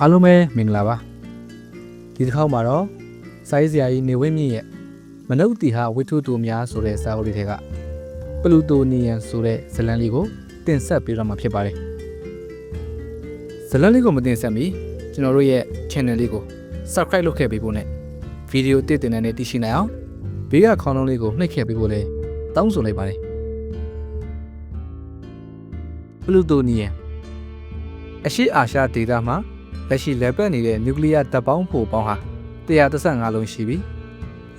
အားလုံးပဲမင်္ဂလာပါဒီတစ်ခေါက်မှာတော့စိုင်းစရာကြီးနေဝင်းမြင့်ရဲ့မနုဿတိဟာဝိထုတူများဆိုတဲ့စာအုပ်လေးတွေကပလူတိုနီယန်ဆိုတဲ့ဇတ်လန်းလေးကိုတင်ဆက်ပေးတော့မှာဖြစ်ပါတယ်ဇတ်လန်းလေးကိုမတင်ဆက်မီကျွန်တော်တို့ရဲ့ channel လေးကို subscribe လုပ်ခဲ့ပေးဖို့နဲ့ဗီဒီယိုတစ်တင်တဲ့နဲ့တည်ရှိနိုင်အောင်ဘေးကခေါင်းလုံးလေးကိုနှိပ်ခဲ့ပေးဖို့လည်းတောင်းဆိုလိုက်ပါတယ်ပလူတိုနီယန်အရှိအာရှဒေသမှာ လက်ရှိလက်ပတ်နေတဲ့နျူကလ িয়ার တပ်ပေါင်းဖို့ပေါင်းဟာ135လုံးရှိပြီး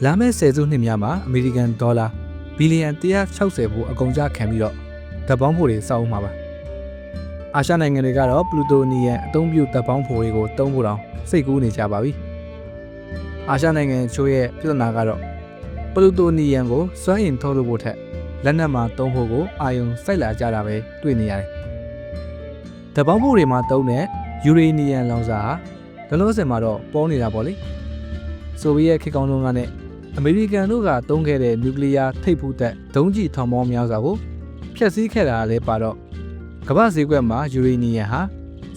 လာမယ့်10စုနှစ်များမှာအမေရိကန်ဒေါ်လာဘီလီယံ160ဖို့အကုန်ကြခံပြီးတော့တပ်ပေါင်းဖို့တွေစောက်အောင်မှာပါအာရှနိုင်ငံတွေကတော့ပလူတိုနီယန်အသုံးပြုတပ်ပေါင်းဖို့တွေကိုတုံးဖို့တောင်စိတ်ကူးနေကြပါပြီအာရှနိုင်ငံချို့ရဲ့ပြဿနာကတော့ပလူတိုနီယန်ကိုစွမ်းအင်ထုတ်လုပ်ဖို့ထက်လက်နက်မှာတုံးဖို့ကိုအာယုံစိုက်လာကြတာပဲတွေ့နေရတယ်တပ်ပေါင်းဖို့တွေမှာတုံးတဲ့ ယူရေနီယံလောင်စာဟာလောလောဆယ်မှာတော့ပေါ်နေတာပေါ့လေဆိုဗီယက်ခေတ်ကောင်းတုန်းကနဲ့အမေရိကန်တို့ကတုံးခဲ့တဲ့နျူကလ িয়ার ထိပ်ဖူးသက်ဒုံးကျည်ထောင်ပေါင်းများစွာကိုဖျက်ဆီးခဲ့တာလည်းပါတော့ကမ္ဘာဈေးကွက်မှာယူရေနီယံဟာ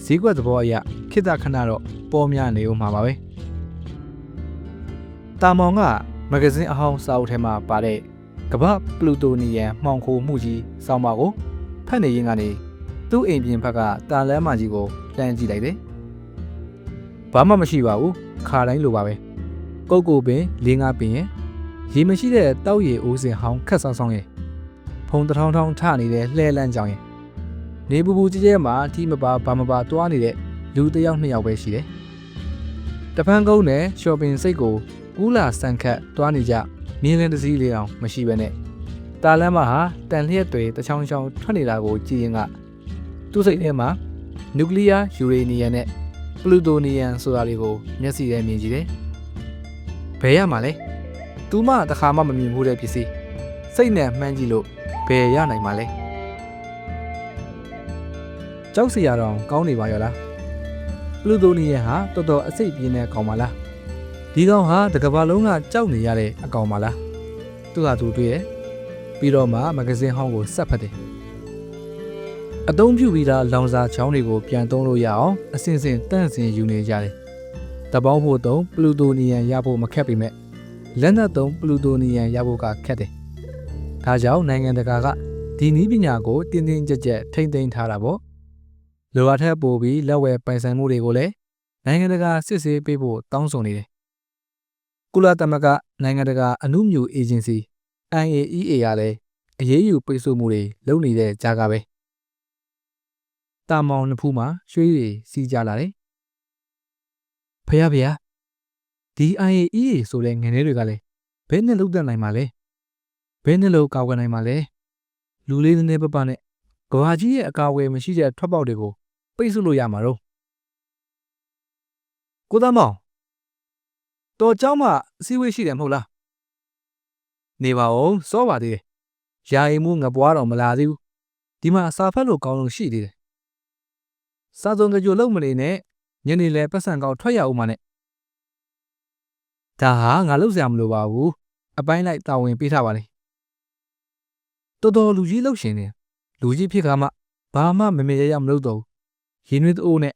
ဈေးကွက်သဘောအရခေတ္တခဏတော့ပေါ်များနေဦးမှာပါပဲတာမောင်ကမဂဇင်းအဟောင်းစာအုပ်ထဲမှာပါတဲ့ကမ္ဘာပလူတိုနီယံမှောင်ခိုမှုကြီးစောင်းပါကိုဖတ်နေရင်းကနေသူ့အိမ်ပြင်ဘက်ကတာလန်းမကြီးကို လှမ်းကြည့်လိုက်တယ်။ဘာမှမရှိပါဘူး။ခါတိုင်းလိုပါပဲ။ကုတ်ကိုပင်လေးငါပင်ရင်ရေမရှိတဲ့တောက်ရည်အိုးစင်ဟောင်းခက်ဆောင်းဆောင်းရဲ့ဖုံတထောင်းထောင်းထနေတဲ့လှဲလန်းကြောင်ရဲ့နေပူပူကြဲကြဲမှာအထီးမပါဘာမပါတွားနေတဲ့လူတစ်ယောက်နှစ်ယောက်ပဲရှိတယ်။တပန်းကုန်းနဲ့ရှော့ပင်စိတ်ကိုကူးလာဆန်ခတ်တွားနေကြမြင်းလင်းတစ်စီးလေးအောင်မရှိပဲနဲ့တာလန်းမဟာတန်လျက်တွေတချောင်းချောင်းထွက်နေတာကိုကြည့်ရင်ကသူ့စိတ်ထဲမှာ နျူကလ িয়ার ယူရေနီယံနဲ့ပလူတိုနီယံဆိုတာတွေကိုမျက်စိထဲမြင်ကြည့်တယ်။ဘယ်ရမှာလဲ။ तू မှတစ်ခါမှမမြင်ဘူးတဲ့ပစ္စည်းစိတ်နဲ့မှန်းကြည့်လို့ဘယ်ရနိုင်မှာလဲ။ကြောက်စရာတော့ကောင်းနေပါရောလား။ပလူတိုနီယံဟာတော်တော်အစိတ်ပြင်းတဲ့ကောင်ပါလား။ဒီကောင်ဟာတကဘာလုံးကကြောက်နေရတဲ့အကောင်ပါလား။သူ့ဟာသူတွေ့ရဲ့ပြီးတော့မှမဂဇင်းဟောင်းကိုဆက်ဖတ်တယ်။ အသုံးပြုပြီးသားလောင်စာချောင်းတွေကိုပြန်သုံးလို့ရအောင်အစဉ်စဉ်တန့်စင်ယူနေကြတယ်။တပေါင်းဖို့သုံးပလူတိုနီယံရဖို့မခက်ပေမဲ့လက်နက်သုံးပလူတိုနီယံရဖို့ကခက်တယ်။ဒါကြောင့်နိုင်ငံတကာကဒီနည်းပညာကိုတင်းတင်းကြပ်ကြပ်ထိမ့်သိမ်းထားတာပေါ့။လိုအပ်ထက်ပိုပြီးလက်ဝဲပိုင်ဆိုင်မှုတွေကိုလည်းနိုင်ငံတကာစစ်ဆေးပေးဖို့တောင်းဆိုနေတယ်။ကုလသမဂ္ဂနိုင်ငံတကာအမှုမြူအေဂျင်စီ IAEA ကလည်းအရေးယူပိတ်ဆို့မှုတွေလုပ်နေတဲ့ကြားကပဲ တာမောင်နှစ်ဖူးမှာရွှေတွေစီးကြလာတယ်။ဖះဖះဒီ IAEA ဆိုတဲ့ငွေတွေကလည်းဘယ်နဲ့လုံးသက်နိုင်မှာလဲ။ဘယ်နဲ့လို့ကာကွယ်နိုင်မှာလဲ။လူလေးနည်းနည်းပပနဲ့ကဘာကြီးရဲ့အကာအကွယ်မရှိတဲ့ထွက်ပေါက်တွေကိုပိတ်ဆို့လို့ရမှာတော့။ကိုသားမောင်တော်เจ้าမအစည်းအဝေးရှိတယ်မဟုတ်လား။နေပါဦးစောပါသေးတယ်။ယာယီမှုငပွားတော့မလာသေးဘူး။ဒီမှာစာဖတ်လို့ကောင်းလို့ရှိသေးတယ် စာစုံကြိုလုံးမနေနဲ့ညနေလဲပတ်စံကောက်ထွက်ရအောင်မနဲ့ဒါဟာငါလုပ်စရာမလိုပါဘူးအပိုင်းလိုက်တာဝန်ပေးထားပါလေတော်တော်လူကြီးလှုပ်ရှင်နေလူကြီးဖြစ်ခါမှဘာမှမမေရရမလုပ်တော့ဘူးရင်းနှွေးတိုးနဲ့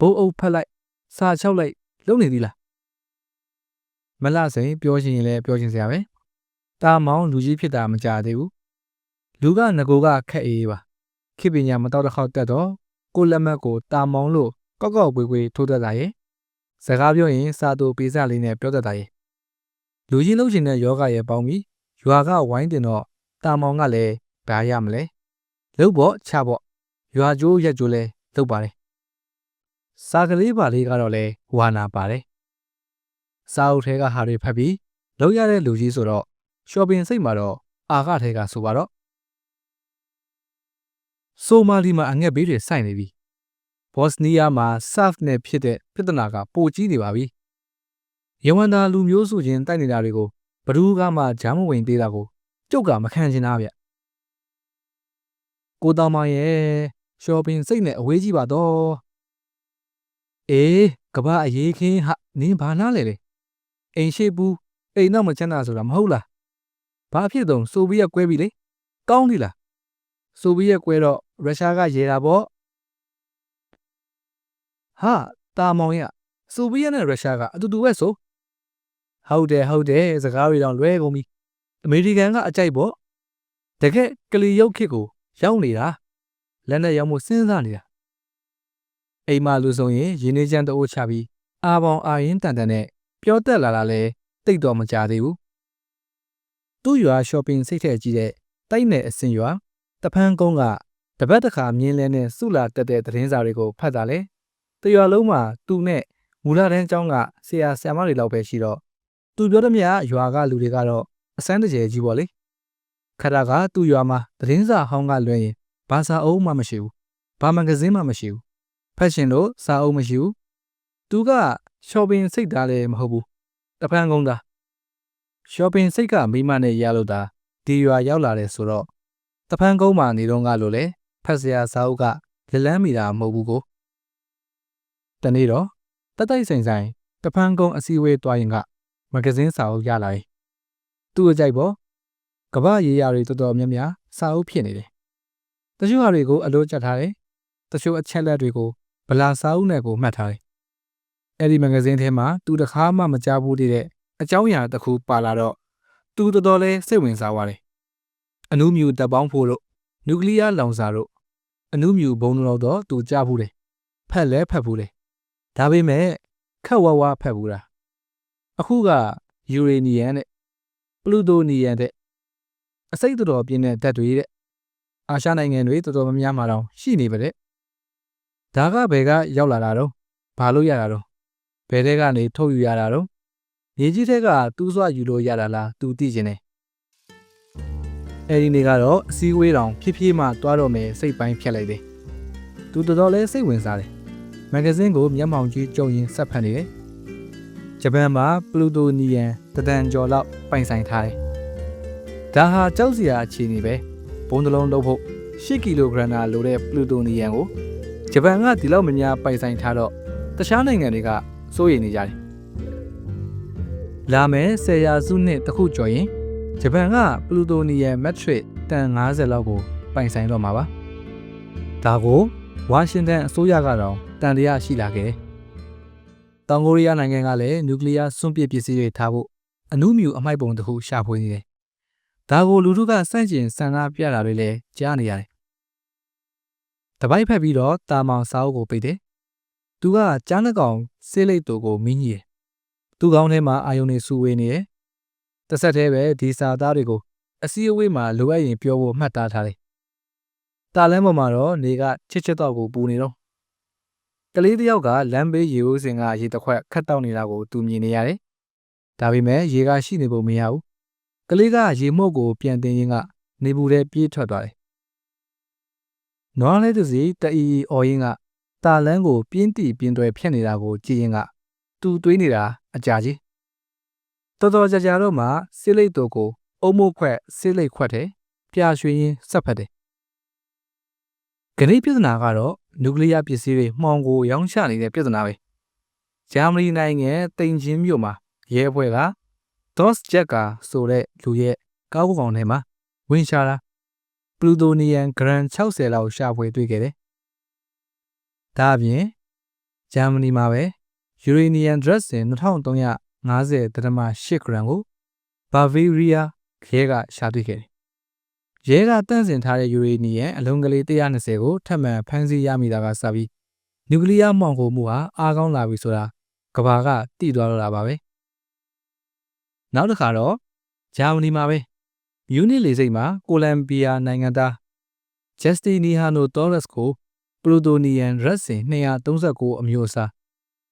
ဘုံအုပ်ဖက်လိုက်စာချောက်လိုက်လုပ်နေသီးလားမလစိန်ပြောရှင်ရင်လည်းပြောရှင်စရာပဲတာမောင်လူကြီးဖြစ်တာမကြသေးဘူးလူကငကိုကခက်အေးပါခေပညာမတော့တစ်ခေါက်တက်တော့ ကိုလက်မက်ကိုတာမောင်းလို့ကောက်ကောက်ပွေးပွေးထိုးတတ်တာရဲ့စကားပြောရင်စာတူပေးစလေးနဲ့ပြောတတ်တာရဲ့လူကြီးလုံးချင်တဲ့ယောဂရဲ့ပေါင်းပြီးရွာကဝိုင်းတင်တော့တာမောင်ကလည်းဘာရမလဲလုတ်ပေါ့ချပေါ့ရွာကျိုးရက်ကျိုးလဲလုတ်ပါတယ်စာကလေးပါလေးကတော့လဲဝါနာပါတယ်စာအုပ်ထဲကဟာတွေဖတ်ပြီးလောက်ရတဲ့လူကြီးဆိုတော့ရှော့ပင်စိတ်မှာတော့အာခထဲကဆိုပါတော့ ဆိုမာလီမှာအငက်ဘေးတွေစိုက်နေပြီဘော့စနီးယားမှာဆာ့ဖ်နဲ့ဖြစ်တဲ့ပြဿနာကပိုကြီးနေပါပြီ။ယဝန်တာလူမျိုးစုချင်းတိုက်နေတာတွေကိုဘဒူးကမှဂျာမဝင်သေးတာကိုကျုပ်ကမခံချင်တာဗျ။ကိုတောင်မရဲ့ရှော့ပင်စိတ်နဲ့အဝေးကြီးပါတော့။အေးကဘာအရေးခင်းဟာနင်းဘာနာလဲလေ။အိမ်ရှိပူးအိမ်တော့မချမ်းသာဆိုတာမဟုတ်လား။ဘာဖြစ်တုံဆိုဗီယက်ကွဲပြီလေ။ကောင်းပြီလား။ဆိုဗီယက်ကွဲတော့ ရုရှားကရေတာပေါ့။ဟာတာမောင်ရဆိုဗီယက်နဲ့ရုရှားကအတူတူပဲဆိုဟုတ်တယ်ဟုတ်တယ်စကားတွေတော့လွဲကုန်ပြီအမေရိကန်ကအကြိုက်ပေါ့တကယ်ကလီရုတ်ခစ်ကိုရောက်နေတာလက်နဲ့ရောက်မှုစဉ်းစားနေတာအိမ်မလူဆိုရင်ရင်းနှီးချမ်းတအိုးချပြီးအာပေါင်အာရင်တန်တန်နဲ့ပြောတက်လာတာလဲတိတ်တော့မကြသေးဘူးသူ့ရွာ shopping စိတ်ထဲကြီးတဲ့တိုက်နယ်အစင်ရွာတဖန်းကုန်းက တပတ်တစ်ခါမြင်းလဲနဲ့စုလာတက်တဲ့သတင်းစာတွေကိုဖတ်တာလေတရွာလုံးမှာသူနဲ့မူလတန်းကျောင်းကဆရာဆရာမတွေလောက်ပဲရှိတော့သူပြောတဲ့မြတ်ရွာကလူတွေကတော့အစမ်းတကျယ်ကြီးပေါ့လေခရကသူ့ရွာမှာသတင်းစာဟောင်းကလွှဲရင်ဘာစာအုပ်မှမရှိဘူးဘာမဂဇင်းမှမရှိဘူးဖက်ရှင်လို့စာအုပ်မရှိဘူးသူက shopping စိတ်သားလည်းမဟုတ်ဘူးတဖန်ကုန်းသား shopping စိတ်ကမိမနဲ့ရလို့တာဒီရွာရောက်လာတယ်ဆိုတော့တဖန်ကုန်းမှာနေတော့ကလို့လေ ဖက်စရာစာအုပ်ကလက်လန်းမိတာမဟုတ်ဘူးကိုတနေ့တော့တတိုက်ဆိုင်ဆိုင်တဖန်ကုန်းအစည်းအဝေးတွားရင်ကမဂဇင်းစာအုပ်ရလာတယ်သူ့အကြိုက်ပေါ့ကမ္ဘာရေးရာတွေတော်တော်များများစာအုပ်ဖြစ်နေတယ်တချို့ဟာတွေကိုအလို့ကြက်ထားတယ်တချို့အချက်လက်တွေကိုဗလာစာအုပ်နဲ့ကိုမှတ်ထားတယ်အဲ့ဒီမဂဇင်းထဲမှာသူတခါမှမကြားဘူးတဲ့အကြောင်းအရာတစ်ခုပါလာတော့သူတော်တော်လေးစိတ်ဝင်စားသွားတယ်အနုမြူတပ်ပေါင်းဖို့တို့ နျူကလ িয়ার လောင်စာတို့အနုမြူဘုံတို့တော့သူကြားဘူးတယ်ဖက်လဲဖက်ဘူးတယ်ဒါပေမဲ့ခက်ဝါဝါဖက်ဘူးတာအခုကယူရေနီယံနဲ့ပလူတိုနီယံတဲ့အစိတ်တော်တော်ပြင်းတဲ့ဓာတ်တွေတဲ့အာရှနိုင်ငံတွေတော်တော်များများမှာတော့ရှိနေပါတဲ့ဒါကဘယ်ကရောက်လာတာတော့ဘာလို့ရတာတော့ဘယ်တဲ့ကနေထုတ်ယူရတာတော့မြေကြီးထက်ကတူးဆွယူလို့ရတာလားသူသိကျင်တယ် အဲဒီနေ့ကတော့အစည်းအဝေးတောင်ဖြည်းဖြည်းမှတွားတော့မယ်စိတ်ပိုင်းဖြတ်လိုက်တယ်သူတော်တော်လေးစိတ်ဝင်စားတယ်မဂဇင်းကိုမျက်မှောင်ကြီးကြုံရင်ဆက်ဖတ်နေတယ်ဂျပန်မှာပလူတိုနီယံတဒန်ကျော်လောက်ပိုင်ဆိုင်ထားတယ်ဒါဟာကြောက်စရာအခြေအနေပဲဘုံတစ်လုံးလုံးဖို့10ကီလိုဂရမ်နာလိုတဲ့ပလူတိုနီယံကိုဂျပန်ကဒီလောက်မများပိုင်ဆိုင်ထားတော့တခြားနိုင်ငံတွေကစိုးရိမ်နေကြတယ်လာမယ်ဆယ်ရာစုနှစ်တခုကျော်ရင် ဂျပန်ကပလူတိုနီယံမက်ထရစ်တန်90လောက်ကိုပိုင်ဆိုင်တော့မှာပါဒါကိုဝါရှင်တန်အစိုးရကတော့တန်တရားရှိလာခဲ့တယ်တောင်ကိုရီးယားနိုင်ငံကလည်းနျူကလ িয়ার စွန့်ပစ်ပစ္စည်းတွေထားဖို့အနုမြူအမိုက်ပုံတစ်ခုရှာဖွေနေတယ်ဒါကိုလူထုကစန့်ကျင်ဆန္ဒပြတာတွေလည်းကြားနေရတယ်တပိုက်ဖက်ပြီးတော့တာမောင်စာအုပ်ကိုပိတ်တယ်သူကကြားနှကောင်ဆေးလိပ်တူကိုမင်းကြီးတယ်သူ့ကောင်းထဲမှာအာယုန်တွေစူဝေးနေတယ် တဆက်တည်းပဲဒီစာသားတွေကိုအစည်းအဝေးမှာလိုအပ်ရင်ပြောဖို့မှတ်သားထားတယ်တာလန်းပေါ်မှာတော့နေကချစ်ချစ်တော့ကိုပူနေတော့ကလေးတယောက်ကလမ်းဘေးရေဦးစင်ကရေတစ်ခွက်ခတ်တောက်နေတာကိုသူမြင်နေရတယ်ဒါပေမဲ့ရေကရှိနေဖို့မရဘူးကလေးကရေမှုတ်ကိုပြန်တင်ရင်းကနေပူတဲ့ပြေးထွက်သွားတယ်နွားလေးတစ်စီတအီအော်ရင်ကတာလန်းကိုပြင်းတီပြင်းတွယ်ဖြတ်နေတာကိုကြည့်ရင်ကသူတွေးနေတာအကြာကြီး တော်တော်ကြာကြာတော့မှဆေးလိတ်တို့ကို အုံမို့ခွက်ဆေးလိတ်ခွက်တယ်ပြာရွှေရင်ဆက်ဖက်တယ်ဂဏိပြဿနာကတော့နျူကလ িয়ার ပစ္စည်းတွေမှောင်ကိုရောင်းချနေတဲ့ပြဿနာပဲဂျာမနီနိုင်ငံတိန်ချင်းမြို့မှာရဲအဖွဲ့က DOS Jacker ဆိုတဲ့လူရဲ့ကားဝကောင်ထဲမှာဝင်ရှာတာပလူတိုနီယန်ဂရန်60လောက်ရှာဖွေတွေ့ခဲ့တယ်။ဒါအပြင်ဂျာမနီမှာပဲယူရေနီယန်ဒရ က်စင်2350တရမ8ဂရမ်ကိုဘာဗီးရီးယားရဲကရှာတွေ့ခဲ့တယ်။ရဲကတန့်စင်ထားတဲ့ယူရေနီယန်အလုံးကလေး120ကိုထပ်မံဖမ်းဆီးရမိတာကစပြီးနျူကလ িয়ার မှောင်ခိုမှုဟာအားကောင်းလာပြီဆိုတာကဘာကတည်သွားတော့တာပါပဲ။နောက်တစ်ခါတော့ဂျာမနီမှာပဲမြူနစ်လေဆိပ်မှာကိုလံဘီယာနိုင်ငံသားဂျက်စတီနီဟာနိုတောရက်စ်ကိုပလူတိုနီယန်ရက်စင်239အမျိုးအစား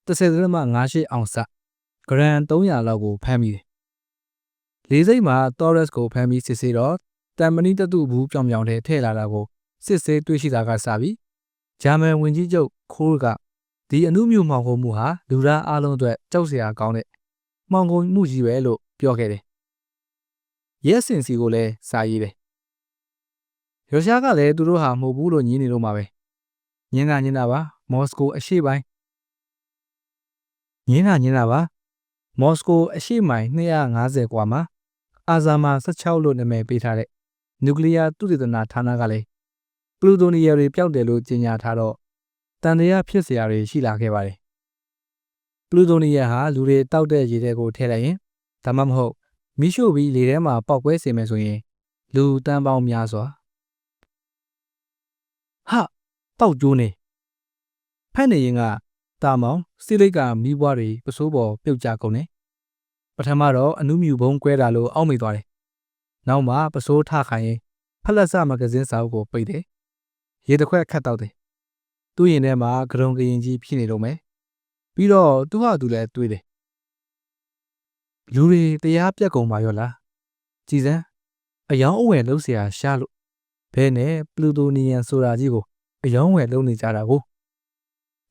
30.58အောင်စ ဂရန်300လောက်ကိုဖမ်းမိတယ်။လေဆိပ်မှာတောရက်စ်ကိုဖမ်းပြီးစစ်ဆေးတော့တမ်မနီတတုဘူးပြောင်ပြောင်ထဲထည့်လာတာကိုစစ်ဆေးတွေ့ရှိတာကစပြီးဂျာမန်ဝင်ကြီးချုပ်ခိုးကဒီအမှုမျိုးမှောင်ခိုမှုဟာလူသားအလုံးအတွက်ကြောက်စရာကောင်းတဲ့မှောင်ခိုမှုကြီးပဲလို့ပြောခဲ့တယ်။ရဲစင်စီကိုလည်းစာရေးတယ်။ရုရှားကလည်းသူတို့ဟာမဟုတ်ဘူးလို့ညင်းနေလို့မှာပဲ။ညင်းတာညင်းတာပါမော်စကိုအရှေ့ပိုင်းညင်းတာညင်းတာပါ မော်စကိုအရှေ့မိုင်250กว่าမှာအာဇာမာ16လို့နာမည်ပေးထားတဲ့နျူကလ িয়ার သုတေသနဌာနကလည်းပလူတိုနီယာတွေပျောက်တယ်လို့ကြေညာထားတော့တန်တရားဖြစ်စရာတွေရှိလာခဲ့ပါတယ် ပလူတိုနီယန်ဟာလူတွေတောက်တဲ့ရေထဲကိုထည့်လိုက်ရင်ဒါမှမဟုတ်မိရှို့ပြီးလေထဲမှာပေါက်ကွဲစေမယ်ဆိုရင် လူတန်းပေါင်းများစွာဟာတောက်ကျိုးနေဖက်နေရင်က တာမောင်စိလိတ်ကမိဘွားတွေပစိုးပေါ်ပြုတ်ကြကုန်တယ်ပထမတော့အနုမြူဘုံကွဲတာလို့အောက်မိသွားတယ်နောက်မှပစိုးထခိုင်ရင်ဖက်လက်စမဂဇင်းစာအုပ်ကိုပိတ်တယ်ရေတစ်ခွက်ခတ်တောက်တယ်သူ့ရင်ထဲမှာဂရုံကရင်ကြီးဖြစ်နေတော့မယ်ပြီးတော့သူ့ဟာသူလည်းတွေးတယ်လူတွေတရားပြက်ကုန်ပါရောလားကြည်စမ်းအယောင်းအဝယ်လုံးเสียရှာလို့ဘဲနဲ့ပလူတိုနီယန်ဆိုတာကြီးကိုအယောင်းဝယ်လုံးနေကြတာကို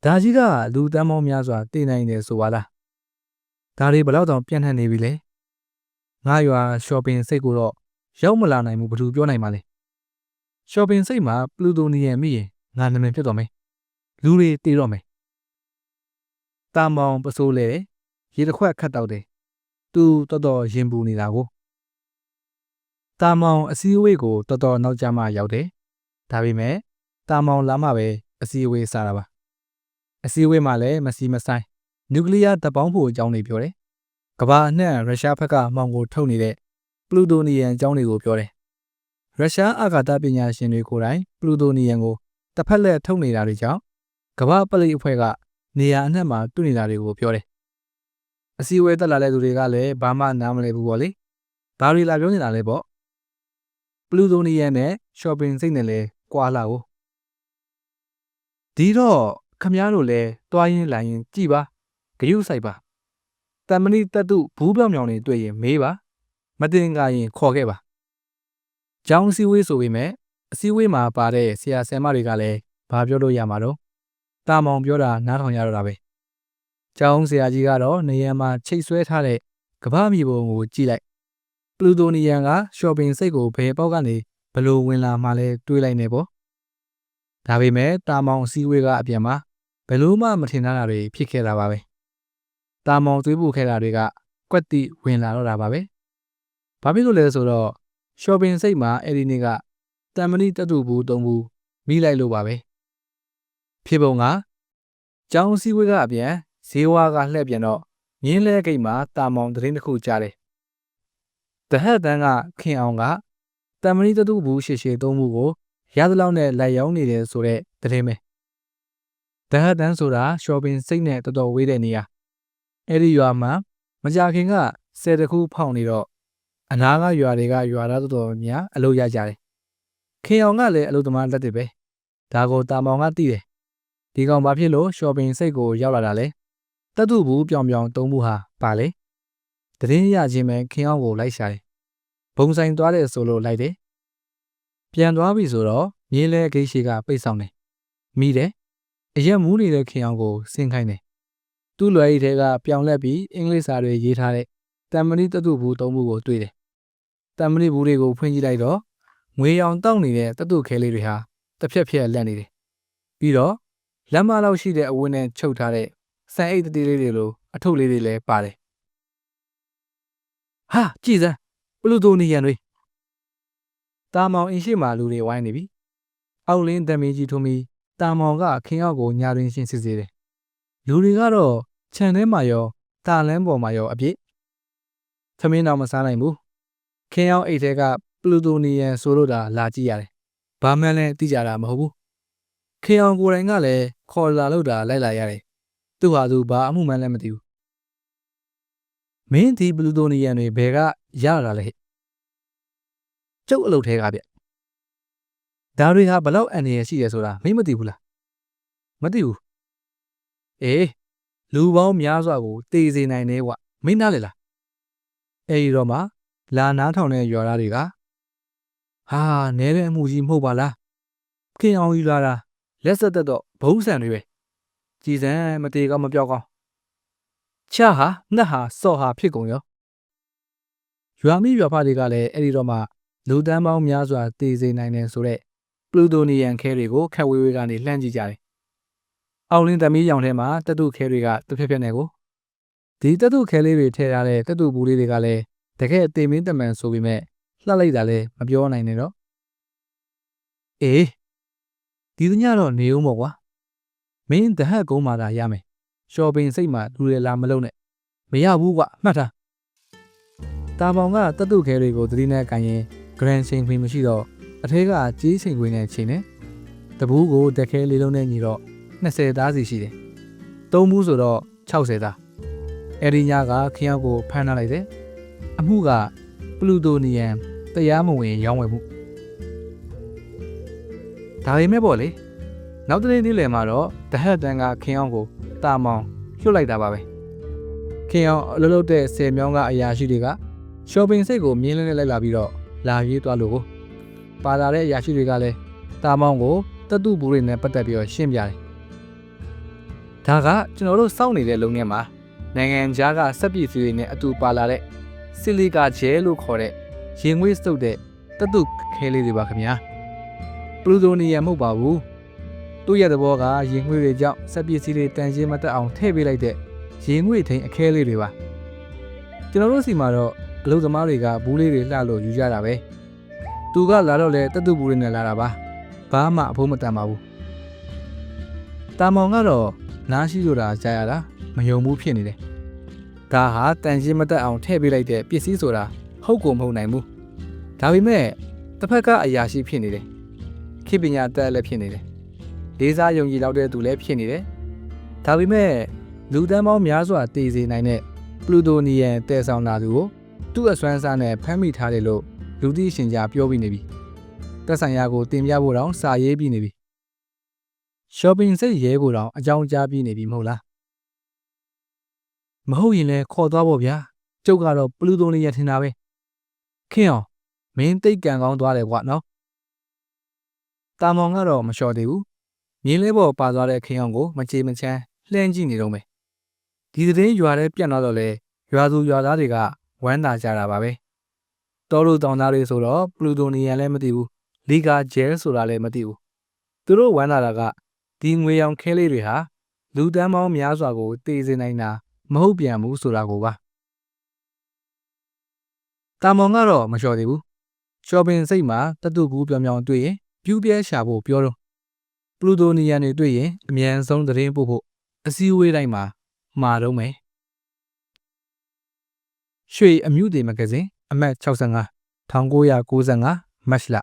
ဒါကြီးကလူတန်းပေါင်းများစွာတည်နိုင်တယ်ဆိုပါလားဒါတွေဘယ်တော့တောင်ပြန့်နှံ့နေပြီလဲငါရွာ shopping စိတ်ကိုတော့ရောက်မလာနိုင်ဘူးဘယ်သူပြောနိုင်မှာလဲ shopping စိတ်မှာပလူတိုနီယန်မိရင်ငါနာမည်ဖြစ်သွားမယ်လူတွေတည်တော့မယ်တာမောင်ပစိုးလဲတယ်ရေတစ်ခွက်ခတ်တောက်တယ်သူတော်တော်ရင်ပူနေတာကိုတာမောင်အစည်းအဝေးကိုတော်တော်နောက်ကျမှရောက်တယ်ဒါပေမဲ့တာမောင်လာမှပဲအစည်းအဝေးစတာပါ အစည်းအဝေးမှာလည်းမစီမဆိုင်နျူကလ িয়ার တပ်ပေါင်းဖို့အကြောင်းတွေပြောတယ်ကမ္ဘာအနှံ့ရုရှားဘက်ကမှောင်ကိုထုတ်နေတဲ့ပလူတိုနီယန်အကြောင်းတွေကိုပြောတယ်ရုရှားအာကာသပညာရှင်တွေကိုယ်တိုင်ပလူတိုနီယန်ကိုတစ်ဖက်လက်ထုတ်နေတာတွေကြောင့်ကမ္ဘာပလိအဖွဲ့ကနေရာအနှံ့မှာတွေ့နေတာတွေကိုပြောတယ်အစည်းအဝေးတက်လာတဲ့သူတွေကလည်းဘာမှနားမလည်ဘူးပေါ့လေဘာတွေလာပြောနေတာလဲပေါ့ပလူတိုနီယန်နဲ့ shopping စိတ်နဲ့လဲကွာလာကိုဒီတော့ ခမည်းတော်လဲတွားရင်လာရင်ကြည်ပါဂယုဆိုင်ပါတမဏိတတုဘူးပြောင်ပြောင်နေတွေ့ရင်မေးပါမတင်ကြရင်ခေါ်ခဲ့ပါကျောင်းစည်းဝေးဆိုပေမဲ့အစည်းအဝေးမှာပါတဲ့ဆရာဆရာမတွေကလည်းဘာပြောလို့ရမှာတော့တာမောင်ပြောတာနားထောင်ရတော့တာပဲကျောင်းဆရာကြီးကတော့နေရန်မှာချိတ်ဆွဲထားတဲ့ကမ္ဘာမြေပုံကိုကြည့်လိုက်ပလူတိုနီယန်က shopping စိတ်ကိုဘယ်ပေါက်ကနေဘလို့ဝင်လာမှလဲတွေးလိုက်နေပေါ့ဒါပေမဲ့တာမောင်အစည်းအဝေးကအပြန်မှာ ဘယ်လို့မှမထင်တာတွေဖြစ်ခဲ့တာပါပဲတာမောင်သွေးပူခဲ့တာတွေကကွက်တိဝင်လာတော့တာပါပဲဘာဖြစ်လို့လဲဆိုတော့ shopping စိတ်မှာအဲ့ဒီနေ့ကတန်မဏိတတုဘူးတုံးဘူးမိလိုက်လို့ပါပဲဖြစ်ပုံကကျောင်းစည်းဝေးကအပြန်ဈေးဝါကလှည့်ပြန်တော့မြင်းလဲဂိတ်မှာတာမောင်သတင်းတစ်ခုကြားတယ်တဟက်တန်းကခင်အောင်ကတန်မဏိတတုဘူးရှေရှေသုံးမှုကိုရသလောက်နဲ့လိုက်ရောက်နေတယ်ဆိုတဲ့သတင်းပဲ တဟက်တန်းဆိုတာ shopping စိတ်နဲ့တော်တော်ဝေးတဲ့နေရာအဲ့ဒီရွာမှာမကြခင်ကဆယ်တခုဖောက်နေတော့အနားကရွာတွေကရွာသားတော်တော်များအလုပ်ရကြတယ်ခင်အောင်ကလည်းအလုပ်သမားလက်တွေပဲဒါကိုတာမောင်ကသိတယ်ဒီကောင်ဘာဖြစ်လို့ shopping စိတ်ကိုရောက်လာတာလဲတတ်သူဘူးပြောင်ပြောင်တုံးမှုဟာပါလေတရင်ရခြင်းပဲခင်အောင်ကိုလိုက်ရှာတယ်ဘုံဆိုင်သွားတဲ့ဆိုလို့လိုက်တယ်ပြန်သွားပြီဆိုတော့မြေးလဲဂိတ်ရှိကပိတ်ဆောင်တယ်မိတယ် အရက်မူးနေတဲ့ခင်အောင်ကိုဆင်းခိုင်းတယ်သူ့လွယ်ရီထဲကပြောင်လက်ပြီးအင်္ဂလိပ်စာတွေရေးထားတဲ့တမ်မဏိတတုဘူးတုံးမှုကိုတွေ့တယ်တမ်မဏိဘူးတွေကိုဖွင့်ကြည့်လိုက်တော့ငွေရောင်တောက်နေတဲ့တတုခဲလေးတွေဟာတစ်ဖြက်ဖြက်လက်နေတယ်ပြီးတော့လက်မလောက်ရှိတဲ့အဝင်းနဲ့ချုပ်ထားတဲ့ဆန်အိတ်တေးလေးတွေလိုအထုပ်လေးတွေလည်းပါတယ်ဟာကြည်စမ်းပလူတိုနီယန်တွေတာမောင်အင်းရှိမှလူတွေဝိုင်းနေပြီအောက်လင်းတမင်းကြီးထုံးပြီး တာမောင်ကခင်ရောက်ကိုညာတွင်ရှင်းစစ်စေတယ်လူတွေကတော့ခြံထဲမှာရောတာလန်းပေါ်မှာရောအပြည့်သမင်းတော့မစားနိုင်ဘူးခင်ရောက်အိတ်ထဲကပလူတိုနီယန်ဆိုလို့တာလာကြည့်ရတယ်ဘာမှလည်းသိကြတာမဟုတ်ဘူးခင်အောင်ကိုယ်တိုင်ကလည်းခေါ်လာလို့တာလိုက်လာရတယ်သူ့ဟာသူဘာအမှုမှန်းလည်းမသိဘူးမင်းဒီဘလူးတိုနီယန်တွေဘယ်ကရလာလဲကျုပ်အလုပ်ထဲကဗျ ဒါတွေဟာဘလောက်အန်ရရှိရဆိုတာမင်းမသိဘူးလားမသိဘူးအေးလူပေါင်းများစွာကိုတေးစေနိုင်တယ်ကွမင်းနားလေလားအဲဒီတော့မှလာနားထောင်တဲ့ရွာသားတွေကဟာနဲတဲ့အမှုကြီးမဟုတ်ပါလားခင်အောင်ယူလာတာလက်ဆက်သက်တော့ဘုံဆန်တွေပဲကြည်စံမတေကောင်းမပြောက်ကောင်းချာဟာနှက်ဟာစော့ဟာဖြစ်ကုန်ရောရွာမိရွာဖတွေကလည်းအဲ့ဒီတော့မှလူတန်းပေါင်းများစွာတည်စေနိုင်တယ်ဆိုတော့ ပလူတိုနီယန်ခဲတွေကိုခက်ဝေးဝေးကနေလှမ်းကြည့်ကြတယ်အောင်လင်းသမီးရောင်ထဲမှာတတုခဲတွေကတစ်ဖက်ဖက်နဲ့ကိုဒီတတုခဲလေးတွေထည့်ထားတဲ့တတုဘူးလေးတွေကလည်းတကယ်အသေးမင်းတမန်ဆိုပေမဲ့လှလိုက်တာလည်းမပြောနိုင်နဲ့တော့အေးဒီညတော့နေဦးမို့ကွာမင်းတဟက်ကုန်းမာတာရမယ်ရှော့ပင်စိတ်မှလူတွေလာမလုံးနဲ့မရဘူးကွမှတ်ထားတာပေါင်ကတတ်တုခဲတွေကိုသတိနဲ့ကန်ရင်ဂရန်ချိန်ခွင်မရှိတော့ အထဲကကြီးချိန်ခွင်နဲ့ချိန်နဲ့တပူးကိုတက်ခဲလေးလုံးနဲ့ညီတော့20သားစီရှိတယ်သုံးဘူးဆိုတော့60သားအဲ့ဒီညကခင်းရောက်ကိုဖမ်းထားလိုက်တယ်အမှုကပလူတိုနီယန်တရားမဝင်ရောင်းဝယ်မှုဒါပေမဲ့ပေါ့လေနောက်တစ်နေ့နေ့လယ်မှာတော့တဟက်တန်ကခင်းအောင်ကိုတာမောင်လှုပ်လိုက်တာပါပဲခင်းအောင်အလုပ်လုပ်တဲ့ဆယ်မြောင်းကအရာရှိတွေကရှော့ပင်စိတ်ကိုမြင်းလင်းနဲ့လိုက်လာပြီးတော့လာရေးသွားလို့ကို ပါလာတဲ့အရာရှိတွေကလည်းတာမောင်ကိုတတုဘူးတွေနဲ့ပတ်သက်ပြီးတော့ရှင်းပြတယ်ဒါကကျွန်တော်တို့စောင့်နေတဲ့လုပ်ငန်းမှာနိုင်ငံခြားကစက်ပစ္စည်းတွေနဲ့အတူပါလာတဲ့ဆီလီကာဂျဲလို့ခေါ်တဲ့ရင်ငွေ့စုပ်တဲ့တတုခဲလေးတွေပါခင်ဗျာပလူတိုနီယံမဟုတ်ပါဘူးသူ့ရဲ့သဘောကရင်ငွေတွေကြောင့်စက်ပစ္စည်းတွေတန်ရှင်းမတက်အောင်ထည့်ပေးလိုက်တဲ့ရင်ငွေထိန်အခဲလေးတွေပါကျွန်တော်တို့စီမှာတော့အလုပ်သမားတွေကဘူးလေးတွေလှလို့ယူကြတာပဲ သူကလာတော့လေတက်တူဘူးတွေနဲ့လာတာပါဘာမှအဖို့မတန်ပါဘူးတာမောင်ကတော့နားရှိလို့တာကြားရတာမယုံဘူးဖြစ်နေတယ်ဒါဟာတန်ရှင်းမတက်အောင်ထည့်ပေးလိုက်တဲ့ပစ္စည်းဆိုတာဟုတ်ကိုမဟုတ်နိုင်ဘူးဒါပေမဲ့တစ်ဖက်ကအရာရှိဖြစ်နေတယ်ခေတ်ပညာတက်လည်းဖြစ်နေတယ်လေးစားယုံကြည်လောက်တဲ့သူလည်းဖြစ်နေတယ်။ဒါပေမဲ့လူတန်းပေါင်းများစွာတည်စေနိုင်တဲ့ပလူတိုနီယန်တည်ဆောင်လာသူကိုသူ့အစွမ်းစားနဲ့ဖမ်းမိထားတယ်လို့ လူသိရှင်ကြားပြောပြီးနေပြီ။တက်ဆိုင်ရာကိုတင်ပြဖို့တောင်စာရေးပြီးနေပြီ။ shopping စိတ်ရဲကိုတောင်အကြောင်းကြားပြီးနေပြီမဟုတ်လား။မဟုတ်ရင်လည်းခေါ်သွားဖို့ဗျာ။ကျုပ်ကတော့ပလူတိုနီယန်ထင်တာပဲ။ခင်အောင်မင်းတိတ်ကန်ကောင်းသွားတယ်ကွာနော်။တာမောင်ကတော့မလျှော်သေးဘူး။မြင်းလဲပေါ်ပါသွားတဲ့ခင်းအောင်ကိုမချေမချမ်းလှမ်းကြည့်နေတော့မယ်ဒီသတင်းရွာထဲပြန့်သွားတော့လေရွာသူရွာသားတွေကဝမ်းသာကြတာပါပဲ တော်လူတောင်သားတွေဆိုတော့ပလူတိုနီယန်လည်းမသိဘူးလီဂါဂျဲဆိုတာလည်းမသိဘူးသူတို့ဝမ်းသာတာကဒီငွေရောင်ခဲလေးတွေဟာလူတန်းပေါင်းများစွာကိုတည်စေနိုင်တာမဟုတ်ပြန်ဘူးဆိုတာကိုပါတာမောင်ကတော့မလျှော်သေးဘူးရှော့ပင်စိတ်မှာတတုဘူးပြောင်ပြောင်တွေ့ရင်ပြူးပြဲရှာဖို့ပြောတော့ပလူတိုနီယန်တွေတွေ့ရင်အမြန်ဆုံးသတင်းပို့ဖို့အစည်းအဝေးတိုင်းမှာမှာတော့မယ်ရွှေအမျိုးတွေမဂဇင်း အမှတ်65 1995မတ်လ